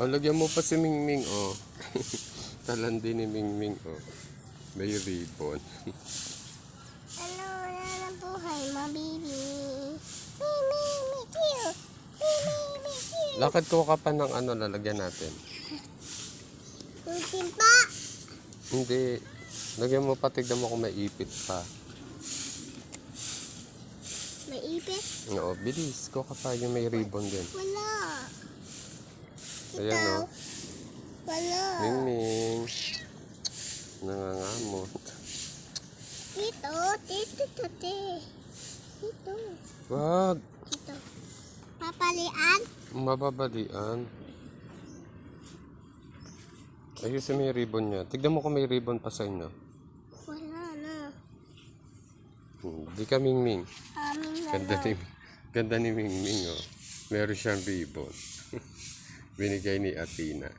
O, lagyan mo pa si Mingming, oh. Talandi ni Mingming, oh. May ribbon. Ano na ng buhay mo, baby? Mi, mi, mi, kiyo. Mi, mi, mi, kiyo. Lakad ko ka pa ng ano, lalagyan natin. Tutin pa. Hindi. Lagyan mo pa, tignan mo kung may ipit pa. May ipit? Oo, bilis. Ko ka pa yung may ribbon din. Wala. Ayan, Ito. oh. Wala. Mingming. Nangangamot. Dito, dito, dito, dito. Wag. Dito. Papalian? Mababalian. Ayusin mo yung ribbon niya. Tignan mo kung may ribbon pa sa inyo. Wala na. Hindi ka Mingming. Ganda ni, ganda ni Mingming, oh. Meron siyang ribbon. binigay ni Athena.